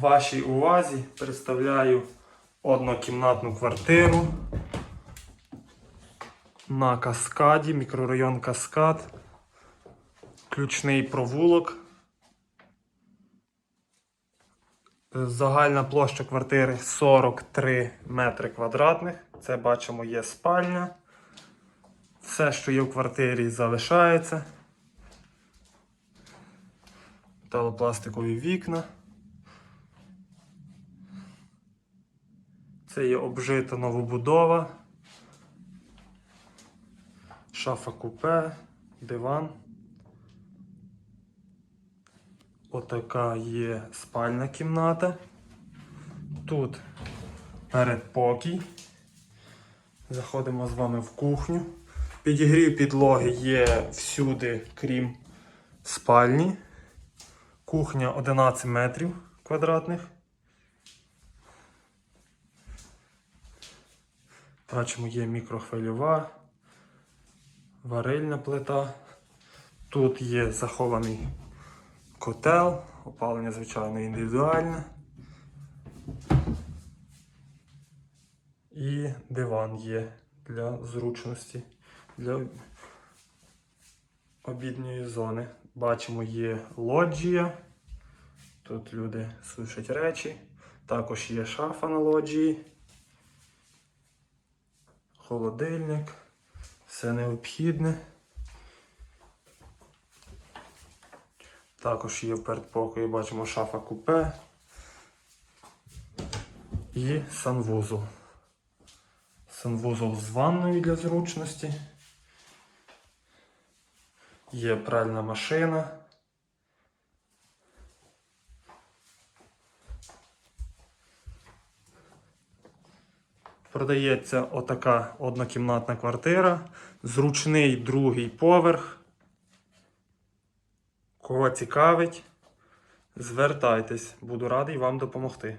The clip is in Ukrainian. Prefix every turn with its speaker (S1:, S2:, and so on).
S1: Вашій увазі представляю однокімнатну квартиру на Каскаді, мікрорайон Каскад, ключний провулок. Загальна площа квартири 43 метри квадратних. Це бачимо є спальня. Все, що є в квартирі, залишається. Металопластикові вікна. Це є обжита новобудова. Шафа купе, диван. Отака є спальна кімната. Тут передпокій. Заходимо з вами в кухню. Підігрів підлоги є всюди, крім спальні. Кухня 11 метрів квадратних. Бачимо, є мікрохвильова, варильна плита. Тут є захований котел, опалення, звичайно, індивідуальне. І диван є для зручності, для обідньої зони. Бачимо, є лоджія. Тут люди сушать речі. Також є шафа на лоджії. Холодильник. Все необхідне. Також є в передпокої, бачимо шафа купе і санвузол. Санвузол з ванною для зручності. Є пральна машина. Продається отака однокімнатна квартира, зручний другий поверх. Кого цікавить, звертайтесь, буду радий вам допомогти.